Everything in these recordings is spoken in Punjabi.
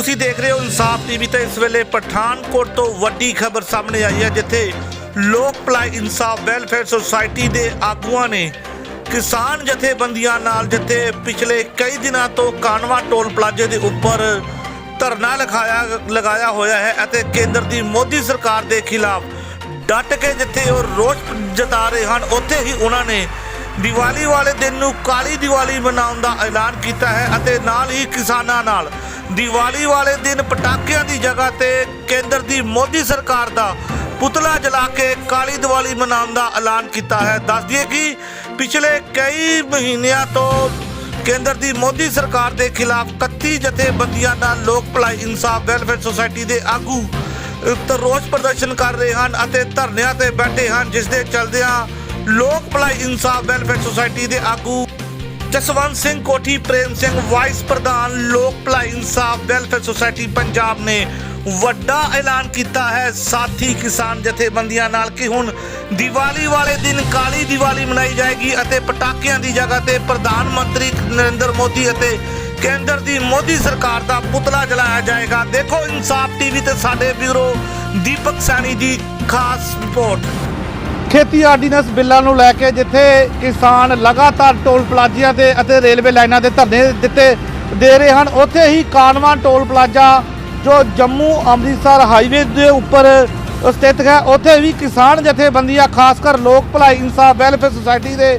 ਤੁਸੀਂ ਦੇਖ ਰਹੇ ਹੋ ਇਨਸਾਫ ਟੀਵੀ ਤੇ ਇਸ ਵੇਲੇ ਪਠਾਨਕੋਟ ਤੋਂ ਵੱਡੀ ਖਬਰ ਸਾਹਮਣੇ ਆਈ ਹੈ, ਜਿੱਥੇ ਲੋਕ ਭਲਾਈ ਇਨਸਾਫ ਵੈਲਫੇਅਰ ਸੁਸਾਇਟੀ ਦੇ ਆਗੂਆਂ ਨੇ ਕਿਸਾਨ ਜਥੇਬੰਦੀਆਂ ਨਾਲ, ਜਿੱਥੇ ਪਿਛਲੇ ਕਈ ਦਿਨਾਂ ਤੋਂ ਕਾਨਵਾ ਟੋਲ ਪਲਾਜ਼ੇ ਦੇ ਉੱਪਰ ਧਰਨਾ ਲਗਾਇਆ ਲਗਾਇਆ ਹੋਇਆ ਹੈ ਅਤੇ ਕੇਂਦਰ ਦੀ ਮੋਦੀ ਸਰਕਾਰ ਦੇ ਖਿਲਾਫ ਡਟ ਕੇ ਜਿੱਥੇ ਉਹ ਰੋਸ ਜਤਾ ਰਹੇ ਹਨ, ਉੱਥੇ ਹੀ ਉਹਨਾਂ ਨੇ ਦੀਵਾਲੀ ਵਾਲੇ ਦਿਨ ਨੂੰ ਕਾਲੀ ਦੀਵਾਲੀ ਮਨਾਉਣ ਦਾ ਐਲਾਨ ਕੀਤਾ ਹੈ ਅਤੇ ਨਾਲ ਹੀ ਕਿਸਾਨਾਂ ਨਾਲ ਦੀਵਾਲੀ ਵਾਲੇ ਦਿਨ ਪਟਾਕਿਆਂ ਦੀ ਜਗ੍ਹਾ ਤੇ ਕੇਂਦਰ ਦੀ ਮੋਦੀ ਸਰਕਾਰ ਦਾ ਪੁਤਲਾ ਜਲਾ ਕੇ ਕਾਲੀ ਦੀਵਾਲੀ ਮਨਾਉਣ ਦਾ ਐਲਾਨ ਕੀਤਾ ਹੈ। ਦੱਸ ਦਈਏ ਕਿ ਪਿਛਲੇ ਕਈ ਮਹੀਨਿਆਂ ਤੋਂ ਕੇਂਦਰ ਦੀ ਮੋਦੀ ਸਰਕਾਰ ਦੇ ਖਿਲਾਫ 31 ਜਥੇਬੰਦੀਆਂ ਦਾ ਲੋਕ ਭਲਾਈ ਇਨਸਾਫ ਵੈਲਫੇਅਰ ਸੁਸਾਇਟੀ ਦੇ ਆਗੂ ਅ, ਰੋਸ ਪ੍ਰਦਰਸ਼ਨ ਕਰ ਰਹੇ ਹਨ ਅਤੇ ਧਰਨਿਆਂ ਤੇ ਬੈਠੇ ਹਨ ਜਿਸ ਦੇ ਚਲਦਿਆਂ ਲੋਕ ਭਲਾਈ ਇਨਸਾਫ ਵੈਲਫੇਅਰ ਸੁਸਾਇਟੀ ਦੇ ਆਗੂ ਜਸਵੰਤ ਸਿੰਘ ਕੋਠੀ, ਪ੍ਰੇਮ ਸਿੰਘ ਵਾਈਸ ਪ੍ਰਧਾਨ, ਲੋਕ ਭਲਾਈ ਇਨਸਾਫ, ਵੈਲਫੇਅਰ ਸੁਸਾਇਟੀ ਪੰਜਾਬ ਨੇ ਵੱਡਾ ਐਲਾਨ ਕੀਤਾ ਹੈ। ਸਾਥੀ ਕਿਸਾਨ ਜਥੇਬੰਦੀਆਂ ਨਾਲ ਕਿ ਹੁਣ ਦੀਵਾਲੀ ਵਾਲੇ ਦਿਨ ਕਾਲੀ ਦੀਵਾਲੀ ਮਨਾਈ ਜਾਏਗੀ ਅਤੇ ਪਟਾਕਿਆਂ ਦੀ ਜਗ੍ਹਾ ਤੇ ਪ੍ਰਧਾਨ ਮੰਤਰੀ ਨਰਿੰਦਰ ਮੋਦੀ ਅਤੇ ਕੇਂਦਰ ਦੀ ਮੋਦੀ ਸਰਕਾਰ ਦਾ ਪੁਤਲਾ ਜਲਾਇਆ ਜਾਏਗਾ। ਦੇਖੋ ਇਨਸਾਫ ਟੀਵੀ ਤੇ ਸਾਡੇ ਬਿਊਰੋ ਦੀਪਕ ਸੈਣੀ ਦੀ ਖਾਸ ਰਿਪੋਰਟ। ਖੇਤੀ ਆਰਡੀਨੈਂਸ ਬਿੱਲਾਂ ਨੂੰ ਲੈ ਕੇ ਜਿੱਥੇ ਕਿਸਾਨ ਲਗਾਤਾਰ ਟੋਲ ਪਲਾਜ਼ਿਆਂ ਤੇ ਅਤੇ ਰੇਲਵੇ ਲਾਈਨਾਂ ਦੇ ਧਰਨੇ ਦਿੱਤੇ ਦੇ ਰਹੇ ਹਨ, ਉੱਥੇ ਹੀ ਕਾਨਵਾਂ ਟੋਲ ਪਲਾਜ਼ਾ ਜੋ ਜੰਮੂ ਅੰਮ੍ਰਿਤਸਰ ਹਾਈਵੇ ਦੇ ਉੱਪਰ ਸਥਿਤ ਹੈ, ਉੱਥੇ ਵੀ ਕਿਸਾਨ ਜਥੇਬੰਦੀਆਂ, ਖਾਸ ਕਰ ਲੋਕ ਭਲਾਈ ਇਨਸਾਫ, ਵੈਲਫੇਅਰ ਸੁਸਾਇਟੀ ਦੇ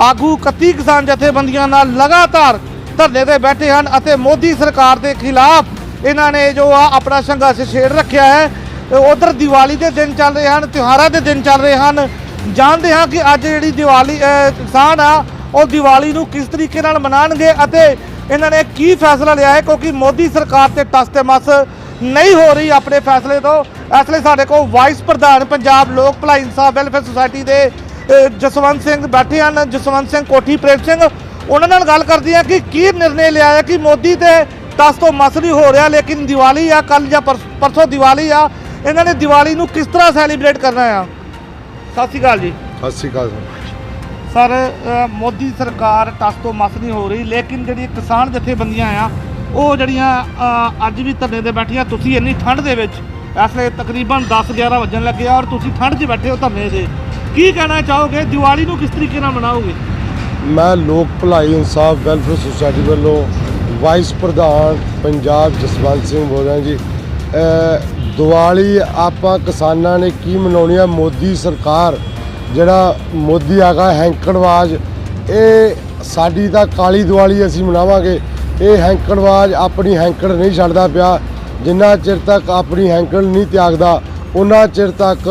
ਆਗੂ 31 ਕਿਸਾਨ ਜਥੇਬੰਦੀਆਂ ਨਾਲ ਲਗਾਤਾਰ ਧਰਨੇ ਤੇ ਬੈਠੇ ਹਨ ਅਤੇ ਮੋਦੀ ਸਰਕਾਰ ਦੇ ਖਿਲਾਫ ਇਹਨਾਂ ਨੇ ਜੋ ਆ ਆਪਣਾ ਸੰਘਰਸ਼ ਛੇੜ ਰੱਖਿਆ ਹੈ। ਉਧਰ ਦੀਵਾਲੀ ਦੇ ਦਿਨ ਚੱਲ ਰਹੇ ਹਨ ਤਿਉਹਾਰਾਂ ਦੇ ਦਿਨ ਚੱਲ ਰਹੇ ਹਨ। ਜਾਣਦੇ ਹਾਂ ਕਿ ਅੱਜ ਜਿਹੜੀ ਦੀਵਾਲੀ ਅਹ, ਕਿਸਾਨ ਆ ਉਹ ਦੀਵਾਲੀ ਨੂੰ ਕਿਸ ਤਰੀਕੇ ਨਾਲ ਮਨਾਣਗੇ ਅਤੇ ਇਹਨਾਂ ਨੇ ਕੀ ਫੈਸਲਾ ਲਿਆ ਹੈ? ਕਿਉਂਕਿ ਮੋਦੀ ਸਰਕਾਰ ਤੇ ਟਸ ਤੇ ਮਸ ਨਹੀਂ ਹੋ ਰਹੀ ਆਪਣੇ ਫੈਸਲੇ ਤੋਂ। ਇਸ ਲਈ ਸਾਡੇ ਕੋਲ ਵਾਈਸ ਪ੍ਰਧਾਨ ਪੰਜਾਬ ਲੋਕ ਭਲਾਈ ਇਨਸਾਫ ਵੈਲਫੇਅਰ ਸੁਸਾਇਟੀ ਦੇ ਜਸਵੰਤ ਸਿੰਘ ਬੈਠੇ ਹਨ। ਜਸਵੰਤ ਸਿੰਘ ਕੋਠੀ ਪ੍ਰੇਮ ਸਿੰਘ ਉਹਨਾਂ ਨਾਲ ਗੱਲ ਕਰਦੀ ਹਾਂ ਕਿ ਕੀ ਨਿਰਣੇ ਲਿਆ ਹੈ ਕਿ ਮੋਦੀ ਤੇ ਟਸ ਤੋਂ ਮਸ ਨਹੀਂ ਹੋ ਰਿਹਾ ਲੇਕਿਨ ਦੀਵਾਲੀ ਆ ਕੱਲ ਜਾਂ ਪਰਸ- ਪਰਸੋਂ ਦੀਵਾਲੀ ਆ ਇਹਨਾਂ ਨੇ ਦੀਵਾਲੀ ਨੂੰ ਕਿਸ ਤਰ੍ਹਾਂ ਸੈਲੀਬ੍ਰੇਟ ਕਰਨਾ ਆ? ਸਤਿ ਸ਼੍ਰੀ ਅਕਾਲ ਜੀ। ਸਤਿ ਸ਼੍ਰੀ ਅਕਾਲ ਸਰ। ਸਰ ਅ, ਮੋਦੀ ਸਰਕਾਰ ਟਸ ਤੋਂ ਮਸ ਨਹੀਂ ਹੋ ਰਹੀ ਲੇਕਿਨ ਜਿਹੜੀ ਕਿਸਾਨ ਜਥੇਬੰਦੀਆਂ ਆ ਉਹ ਜਿਹੜੀਆਂ ਅ, ਅੱਜ ਵੀ ਧਰਨੇ ਤੇ ਬੈਠੀਆਂ ਤੁਸੀਂ ਇੰਨੀ ਠੰਡ ਦੇ ਵਿੱਚ ਇਸ ਵੇਲੇ ਤਕਰੀਬਨ 10 11 ਵਜਣ ਲੱਗੇ ਆ ਔਰ ਤੁਸੀਂ ਠੰਡ 'ਚ ਬੈਠੇ ਹੋ ਧਰਨੇ 'ਤੇ। ਕੀ ਕਹਿਣਾ ਚਾਹੋਗੇ? ਦੀਵਾਲੀ ਨੂੰ ਕਿਸ ਤਰੀਕੇ ਨਾਲ ਮਨਾਓਗੇ? ਮੈਂ ਲੋਕ ਭਲਾਈ ਇਨਸਾਫ ਵੈਲਫੇਅਰ ਸੁਸਾਇਟੀ ਵੱਲੋਂ ਵਾਈਸ ਪ੍ਰਧਾਨ ਪੰਜਾਬ ਜਸਵੰਤ ਸਿੰਘ ਬੋਲ ਰਿਹਾ ਜੀ। ਦੀਵਾਲੀ ਆਪਾਂ ਕਿਸਾਨਾਂ ਨੇ ਕੀ ਮਨਾਉਣੀ ਆ? ਮੋਦੀ ਸਰਕਾਰ ਜਿਹੜਾ ਮੋਦੀ ਆਗਾ ਹੈਂਕੜਵਾਜ ਇਹ ਸਾਡੀ ਤਾਂ ਕਾਲੀ ਦੀਵਾਲੀ ਅਸੀਂ ਮਨਾਵਾਂਗੇ। ਇਹ ਹੈਂਕੜਵਾਜ ਆਪਣੀ ਹੈਂਕੜ ਨਹੀਂ ਛੱਡਦਾ ਪਿਆ। ਜਿੰਨਾ ਚਿਰ ਤੱਕ ਆਪਣੀ ਹੈਂਕੜ ਨਹੀਂ ਤਿਆਗਦਾ ਉਹਨਾਂ ਚਿਰ ਤੱਕ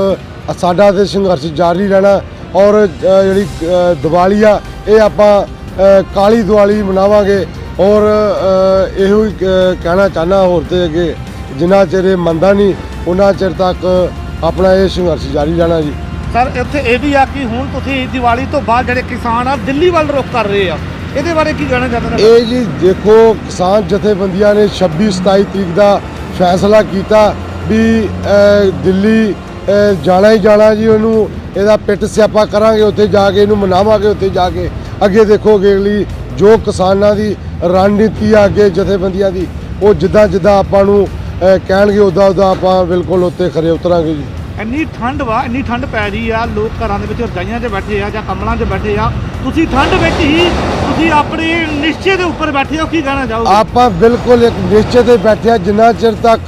ਸਾਡਾ ਤੇ ਸੰਘਰਸ਼ ਜਾਰੀ ਰਹਿਣਾ। ਔਰ ਜਿਹੜੀ ਅ, ਦੀਵਾਲੀ ਆ ਇਹ ਆਪਾਂ ਕਾਲੀ ਦੀਵਾਲੀ ਮਨਾਵਾਂਗੇ। ਔਰ ਇਹੋ ਹੀ ਕਹਿਣਾ ਚਾਹਨਾ ਹੋਰ ਤੇ ਅੱਗੇ ਜਿੰਨਾ ਚਿਰ ਇਹ ਮੰਨਦਾ ਨਹੀਂ ਉਹਨਾਂ ਚਿਰ ਤੱਕ ਆਪਣਾ ਇਹ ਸੰਘਰਸ਼ ਜਾਰੀ ਰਹਿਣਾ ਜੀ। ਸਰ ਇੱਥੇ ਇਹ ਵੀ ਆ ਕਿ ਹੁਣ ਤੁਸੀਂ ਦੀਵਾਲੀ ਤੋਂ ਬਾਅਦ ਜਿਹੜੇ ਕਿਸਾਨ ਆ ਦਿੱਲੀ ਵੱਲ ਰੁਖ ਕਰ ਰਹੇ ਆ। ਇਹਦੇ ਬਾਰੇ ਕੀ ਕਹਿਣਾ ਚਾਹੁੰਦੇ ਇਹ ਜੀ ਦੇਖੋ ਕਿਸਾਨ ਜਥੇਬੰਦੀਆਂ ਨੇ 26 27 ਤਰੀਕ ਦਾ ਫੈਸਲਾ ਕੀਤਾ ਵੀ ਦਿੱਲੀ ਜਾਣਾ ਹੀ ਜਾਣਾ ਜੀ ਉਹਨੂੰ। ਇਹਦਾ ਪਿੱਟ ਸਿਆਪਾ ਕਰਾਂਗੇ ਉੱਥੇ ਜਾ ਕੇ ਇਹਨੂੰ ਮਨਾਵਾਂਗੇ ਉੱਥੇ ਜਾ ਕੇ ਅੱਗੇ ਦੇਖੋਗੇ ਅਗਲੀ ਜੋ ਕਿਸਾਨਾਂ ਦੀ ਰਣਨੀਤੀ ਆ ਅੱਗੇ ਜਥੇਬੰਦੀਆਂ ਦੀ ਉਹ ਜਿੱਦਾਂ ਜਿੱਦਾਂ ਆਪਾਂ ਨੂੰ ਕਹਿਣਗੇ ਉਦਾਂ ਉਦਾਂ ਆਪਾਂ ਬਿਲਕੁਲ ਉੱਤੇ ਖਰੇ ਉਤਰਾਂਗੇ ਜੀ। ਇੰਨੀ ਠੰਡ ਵਾ ਇੰਨੀ ਠੰਡ ਪੈ ਰਹੀ ਆ ਲੋਕ ਘਰਾਂ ਦੇ ਵਿੱਚ ਰਜਾਈਆਂ 'ਚ ਬੈਠੇ ਆ ਜਾਂ ਕੰਬਲਾਂ 'ਚ ਬੈਠੇ ਆ। ਤੁਸੀਂ ਠੰਡ ਵਿੱਚ ਹੀ ਤੁਸੀਂ ਆਪਣੇ ਨਿਸ਼ਚੇ ਦੇ ਉੱਪਰ ਬੈਠੇ ਹੋ ਕੀ ਕਹਿਣਾ ਚਾਹੋਗੇ? ਆਪਾਂ ਬਿਲਕੁਲ ਇੱਕ ਨਿਸ਼ਚੇ ਤੇ ਬੈਠੇ ਹਾਂ ਜਿੰਨਾ ਚਿਰ ਤੱਕ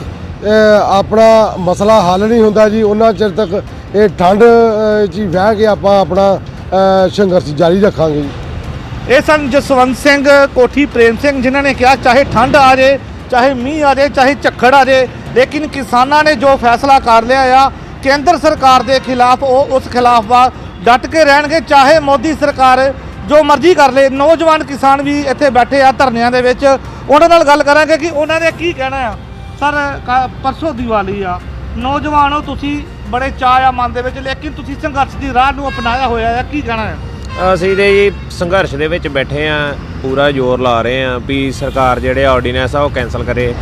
ਆਪਣਾ ਮਸਲਾ ਹੱਲ ਨਹੀਂ ਹੁੰਦਾ ਜੀ ਉਹਨਾਂ ਚਿਰ ਤੱਕ ਇਹ ਠੰਡ 'ਚ ਹੀ ਬਹਿ ਕੇ ਆਪਾਂ ਆਪਣਾ ਸੰਘਰਸ਼ ਜਾਰੀ ਰੱਖਾਂਗੇ ਜੀ। ਇਹ ਸਨ ਜਸਵੰਤ ਸਿੰਘ ਕੋਠੀ ਪ੍ਰੇਮ ਸਿੰਘ ਜਿਨ੍ਹਾਂ ਨੇ ਕਿਹਾ ਚਾਹੇ ਠੰਡ ਆ ਜੇ ਚਾਹੇ ਮੀਂਹ ਆ ਜੇ ਚਾਹੇ ਝੱਖੜ ਆ ਜੇ ਲੇਕਿਨ ਕਿਸਾਨਾਂ ਨੇ ਜੋ ਫੈਸਲਾ ਕਰ ਲਿਆ ਆ, ਕੇਂਦਰ ਸਰਕਾਰ ਦੇ ਖਿਲਾਫ, ਉਹ ਉਸ ਖਿਲਾਫ ਵਾ, ਡਟ ਕੇ ਰਹਿਣਗੇ, ਚਾਹੇ ਮੋਦੀ ਸਰਕਾਰ ਜੋ ਮਰਜ਼ੀ ਕਰ ਲੇ ਨੌਜਵਾਨ ਕਿਸਾਨ ਵੀ ਇੱਥੇ ਬੈਠੇ ਆ ਧਰਨਿਆਂ ਦੇ ਵਿੱਚ। ਉਹਨਾਂ ਨਾਲ ਗੱਲ ਕਰਾਂਗੇ ਕਿ ਉਹਨਾਂ ਨੇ ਕੀ ਕਹਿਣਾ ਆ। ਸਰ ਪਰਸੋਂ ਦੀਵਾਲੀ ਆ, ਨੌਜਵਾਨੋ ਤੁਸੀਂ ਬੜੇ ਚਾਅ ਆ ਮਨ ਦੇ ਵਿੱਚ, ਲੇਕਿਨ ਤੁਸੀਂ ਸੰਘਰਸ਼ ਦੀ ਰਾਹ ਨੂੰ ਅਪਣਾਇਆ ਹੋਇਆ ਆ, ਕੀ ਕਹਿਣਾ ਹੈ ਅਸੀਂ ਤੇ ਜੀ ਸੰਘਰਸ਼ ਦੇ ਵਿੱਚ ਬੈਠੇ ਆ, ਪੂਰਾ ਜ਼ੋਰ ਲਾ ਰਹੇ ਆ ਵੀ ਸਰਕਾਰ ਜਿਹੜੇ ਆਰਡੀਨੈਂਸ ਆ ਉਹ ਕੈਨਸਲ ਕਰੇ।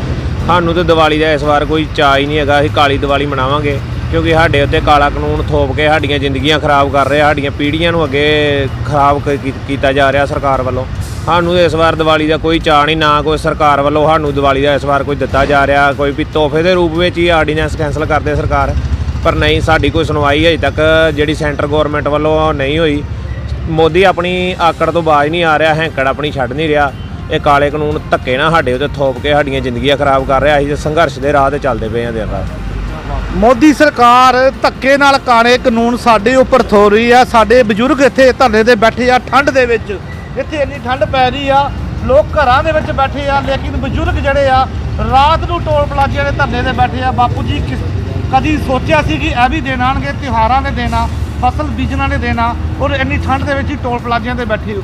ਸਾਨੂੰ ਤੇ ਦੀਵਾਲੀ ਦਾ ਇਸ ਵਾਰ ਕੋਈ ਚਾਅ ਹੀ ਨਹੀਂ ਹੈਗਾ, ਅਸੀਂ ਕਾਲੀ ਦੀਵਾਲੀ ਮਨਾਵਾਂਗੇ, ਕਿਉਂਕਿ ਸਾਡੇ ਉੱਤੇ ਕਾਲਾ ਕਾਨੂੰਨ ਥੋਪ ਕੇ ਸਾਡੀਆਂ ਜ਼ਿੰਦਗੀਆਂ ਖਰਾਬ ਕਰ ਰਿਹਾ, ਸਾਡੀਆਂ ਪੀੜ੍ਹੀਆਂ ਨੂੰ ਅੱਗੇ ਖਰਾਬ ਕੀਤਾ ਜਾ ਰਿਹਾ ਸਰਕਾਰ ਵੱਲੋਂ। ਸਾਨੂੰ ਇਸ ਵਾਰ ਦੀਵਾਲੀ ਦਾ ਕੋਈ ਚਾਅ ਨਹੀਂ, ਨਾ ਕੋਈ ਸਰਕਾਰ ਵੱਲੋਂ ਸਾਨੂੰ ਦੀਵਾਲੀ ਦਾ ਇਸ ਵਾਰ ਕੋਈ ਦਿੱਤਾ ਜਾ ਰਿਹਾ, ਕੋਈ ਵੀ ਤੋਹਫੇ ਦੇ ਰੂਪ ਵਿੱਚ ਹੀ ਆਰਡੀਨੈਂਸ ਕੈਨਸਲ ਕਰਦੇ ਸਰਕਾਰ। ਪਰ ਨਹੀਂ, ਸਾਡੀ ਕੋਈ ਸੁਣਵਾਈ ਅਜੇ ਤੱਕ ਜਿਹੜੀ ਸੈਂਟਰ ਗਵਰਨਮੈਂਟ ਵੱਲੋਂ ਨਹੀਂ ਹੋਈ। ਮੋਦੀ ਆਪਣੀ ਆਕੜ ਤੋਂ ਬਾਜ ਨਹੀਂ ਆ ਰਿਹਾ, ਹੈਂਕੜ ਆਪਣੀ ਛੱਡ ਨਹੀਂ ਰਿਹਾ। ਇਹ ਕਾਲੇ ਕਾਨੂੰਨ ਧੱਕੇ ਨਾਲ ਸਾਡੇ ਉੱਤੇ ਥੋਪ ਕੇ ਸਾਡੀਆਂ ਜ਼ਿੰਦਗੀਆਂ ਖਰਾਬ ਕਰ ਰਿਹਾ। ਅਸੀਂ ਤੇ ਸੰਘਰਸ਼ ਦੇ ਰਾਹ ਤੇ ਚੱਲਦੇ ਪਏ ਹਾਂ ਦਿਨ ਰਾਤ। ਮੋਦੀ ਸਰਕਾਰ ਧੱਕੇ ਨਾਲ ਕਾਣੇ ਕਾਨੂੰਨ ਸਾਡੇ ਉੱਪਰ ਥੋ ਰਹੀ ਆ। ਸਾਡੇ ਬਜ਼ੁਰਗ ਇੱਥੇ ਧਰਨੇ ਤੇ ਬੈਠੇ ਆ, ਠੰਡ ਦੇ ਵਿੱਚ। ਇੱਥੇ ਇੰਨੀ ਠੰਡ ਪੈ ਰਹੀ ਆ, ਲੋਕ ਘਰਾਂ ਦੇ ਵਿੱਚ ਬੈਠੇ ਆ, ਲੇਕਿਨ ਬਜ਼ੁਰਗ ਜਿਹੜੇ ਆ, ਰਾਤ ਨੂੰ ਟੋਲ ਪਲਾਜ਼ਿਆਂ ਦੇ ਧਰਨੇ ਤੇ ਬੈਠੇ ਆ। ਬਾਪੂ ਜੀ, ਕਿਸ ਕਦੀ ਸੋਚਿਆ ਸੀ ਕਿ ਇਹ ਵੀ ਦਿਨ ਆਉਣਗੇ, ਤਿਉਹਾਰਾਂ ਦੇ ਦਿਨ ਫਸਲ ਬੀਜਣਾ ਦੇ ਦਿਨ ਔਰ ਇੰਨੀ ਠੰਡ ਦੇ ਵਿੱਚ ਹੀ ਟੋਲ ਪਲਾਜ਼ਿਆਂ ਤੇ ਬੈਠੇ ਹੋ।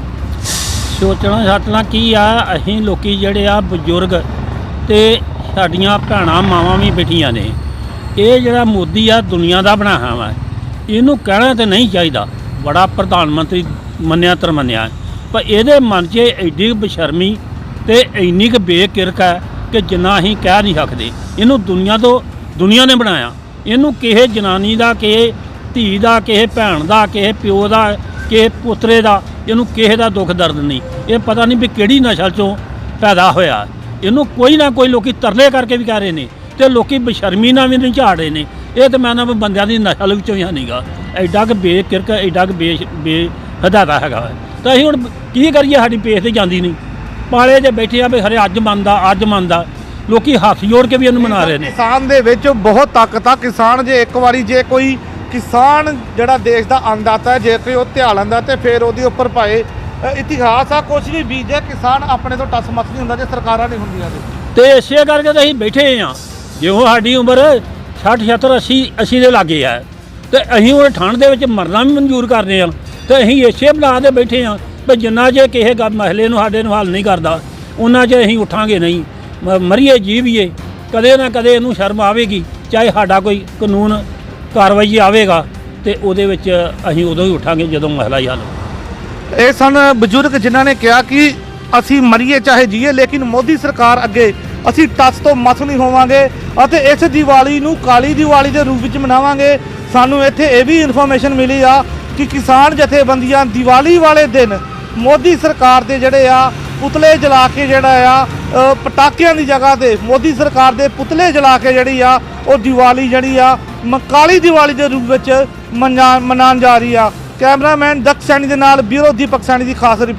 ਸੋਚਣਾ ਸਾਟਣਾ ਕੀ ਆ, ਅਸੀਂ ਲੋਕੀ ਜਿਹੜੇ ਆ ਬਜ਼ੁਰਗ ਤੇ ਸਾਡੀਆਂ ਭੈਣਾਂ ਮਾਵਾਂ ਵੀ ਬੈਠੀਆਂ ਨੇ। ਇਹ ਜਿਹੜਾ ਮੋਦੀ ਆ, ਦੁਨੀਆ ਦਾ ਬਣਾਇਆ ਵਾ। ਇਹਨੂੰ ਕਹਿਣਾ ਤੇ ਨਹੀਂ ਚਾਹੀਦਾ। ਬੜਾ ਪ੍ਰਧਾਨ ਮੰਤਰੀ ਮੰਨਿਆ ਤਰ ਮੰਨਿਆ। ਪਰ ਇਹਦੇ ਮਨ 'ਚ ਐਡੀ ਕੁ ਬਸ਼ਰਮੀ ਤੇ ਇੰਨੀ ਕੁ ਬੇਕਿਰਕ ਹੈ ਕਿ ਜਿੰਨਾ ਅਸੀਂ ਕਹਿ ਨਹੀਂ ਸਕਦੇ। ਇਹਨੂੰ ਦੁਨੀਆ ਤੋਂ, ਦੁਨੀਆ ਨੇ ਬਣਾਇਆ। ਇਹਨੂੰ ਕਿਸੇ ਜਨਾਨੀ ਦਾ ਕਿਸੇ ਧੀ ਦਾ, ਕਿਸੇ ਭੈਣ ਦਾ, ਕਿਸੇ ਪਿਓ ਦਾ, ਕਿਸੇ ਪੁੱਤਰੇ ਦਾ, ਇਹਨੂੰ ਕਿਸੇ ਦਾ ਦੁੱਖ ਦਰਦ ਨਹੀਂ। ਇਹ ਪਤਾ ਨਹੀਂ ਵੀ ਕਿਹੜੀ ਨਸਲ ਚੋਂ ਪੈਦਾ ਹੋਇਆ। ਇਹਨੂੰ ਕੋਈ ਨਾ ਕੋਈ ਲੋਕੀ ਤਰਲੇ ਕਰਕੇ ਵੀ ਕਹਿ ਰਹੇ ਨੇ ਤੇ ਲੋਕੀ ਬਸ਼ਰਮੀ ਨਾਲ ਵੀ ਨਹੀਂ ਝਾੜ ਰਹੇ ਨੇ। ਇਹ ਤੇ ਮੈਂ ਨਾ ਬੰਦਿਆਂ ਦੀ ਨਸਲ ਵਿੱਚੋਂ ਹੀ ਨਹੀਂਗਾ ਐਡਾ ਕਿ ਬੇਕਿਰਕ ਐਡਾ ਕਿ ਬੇ ਬੇ ਹਦਾਦਾ ਹੈਗਾ ਵਾ। ਤਾਂ ਅਸੀਂ ਹੁਣ ਕੀ ਕਰੀਏ, ਸਾਡੀ ਪੇਸ ਤੇ ਜਾਂਦੀ ਨਹੀਂ। ਪਾਲੇ ਜੇ ਬੈਠੇ ਆ ਵੀ ਹਰੇ ਅੱਜ ਮੰਨਦਾ ਅੱਜ ਮੰਨਦਾ। ਲੋਕੀ ਹੱਥ ਜੋੜ ਕੇ ਵੀ ਇਹਨੂੰ ਮਨਾ ਰਹੇ ਨੇ। ਕਿਸਾਨ ਦੇ ਵਿੱਚ ਬਹੁਤ ਤਾਕਤ ਆ ਕਿਸਾਨ ਜੇ ਇੱਕ ਵਾਰੀ ਜੇ ਕੋਈ ਕਿਸਾਨ ਜਿਹੜਾ ਦੇਸ਼ ਦਾ ਅੰਨਦਾਤਾ ਹੈ ਜੇ ਕੋਈ ਉਹ ਧਿਆਨ ਲੈਂਦਾ ਤੇ ਫਿਰ ਉਹਦੇ ਉੱਪਰ ਭਾਏ ਇਤਿਹਾਸ ਆ, ਕੁਛ ਵੀ ਬੀਜੇ ਕਿਸਾਨ ਆਪਣੇ ਤੋਂ ਟਸ ਮਸ ਨਹੀਂ ਹੁੰਦਾ ਜੇ ਸਰਕਾਰਾਂ ਨਹੀਂ ਹੁੰਦੀਆਂ ਤੇ ਤੇ ਇਸੇ ਕਰਕੇ ਤਾਂ ਅਸੀਂ ਬੈਠੇ ਆ ਉਹ ਸਾਡੀ ਉਮਰ 60 76 80 80 ਦੇ ਲਾਗੇ ਆ ਤੇ ਅਸੀਂ ਉਹ ਠੰਡ ਦੇ ਵਿੱਚ ਮਰਨਾ ਵੀ ਮਨਜ਼ੂਰ ਕਰਦੇ ਆ ਤੇ ਅਸੀਂ ਇਸੇ ਬਣਾ ਦੇ ਬੈਠੇ ਆ ਵੀ ਜਿੰਨਾ ਜੇ ਕਿਸੇ ਗੱਲ ਮਸਲੇ ਨੂੰ ਸਾਡੇ ਨੂੰ ਹੱਲ ਨਹੀਂ ਕਰਦਾ ਉਹਨਾਂ 'ਚ ਅਸੀਂ ਉਠਾਂਗੇ ਨਹੀਂ। ਮ- ਮਰੀਏ, ਜੀਵੀਏ। ਕਦੇ ਨਾ ਕਦੇ ਇਹਨੂੰ ਸ਼ਰਮ ਆਵੇਗੀ, ਚਾਹੇ ਸਾਡਾ ਕੋਈ ਕਾਨੂੰਨ ਕਾਰਵਾਈ ਆਵੇਗਾ ਤੇ ਉਹਦੇ ਵਿੱਚ ਅਸੀਂ ਉਦੋਂ ਹੀ ਉਠਾਂਗੇ ਜਦੋਂ ਮਸਲਾ ਹੀ ਹੱਲ ਹੋਊ। ਇਹ ਸਨ ਬਜ਼ੁਰਗ ਜਿਨ੍ਹਾਂ ਨੇ ਕਿਹਾ ਕਿ ਅਸੀਂ ਮਰੀਏ ਚਾਹੇ ਜੀਏ, ਲੇਕਿਨ ਮੋਦੀ ਸਰਕਾਰ ਅੱਗੇ ਅਸੀਂ ਟੱਸ ਤੋਂ ਮਸ ਨਹੀਂ ਹੋਵਾਂਗੇ ਅਤੇ ਇਸ ਦੀਵਾਲੀ ਨੂੰ ਕਾਲੀ ਦੀਵਾਲੀ ਦੇ ਰੂਪ ਵਿੱਚ ਮਨਾਵਾਂਗੇ ਸਾਨੂੰ ਇੱਥੇ ਇਹ ਵੀ ਇਨਫੋਰਮੇਸ਼ਨ ਮਿਲੀ ਆ ਕਿ ਕਿਸਾਨ ਜਥੇਬੰਦੀਆਂ ਦੀਵਾਲੀ ਵਾਲੇ ਦਿਨ ਮੋਦੀ ਸਰਕਾਰ ਦੇ ਜਿਹੜੇ ਆ ਪੁਤਲੇ ਜਲਾ ਕੇ ਜਿਹੜਾ ਆ ਪਟਾਕਿਆਂ ਦੀ ਜਗ੍ਹਾ ਤੇ ਮੋਦੀ ਸਰਕਾਰ ਦੇ ਪੁਤਲੇ ਜਲਾ ਕੇ ਜਿਹੜੀ ਆ, ਉਹ ਦੀਵਾਲੀ ਜਿਹੜੀ ਆ, ਮ- ਕਾਲੀ ਦੀਵਾਲੀ ਦੇ ਰੂਪ ਵਿੱਚ ਮਨਾ- ਮਨਾਉਣ ਜਾ ਰਹੀ ਆ। ਕੈਮਰਾਮੈਨ ਦਕਸ਼ ਸੈਣੀ ਦੇ ਨਾਲ ਬਿਊਰੋ ਦੀਪਕ ਸੈਣੀ ਦੀ ਖਾਸ ਰਿਪੋਰਟ।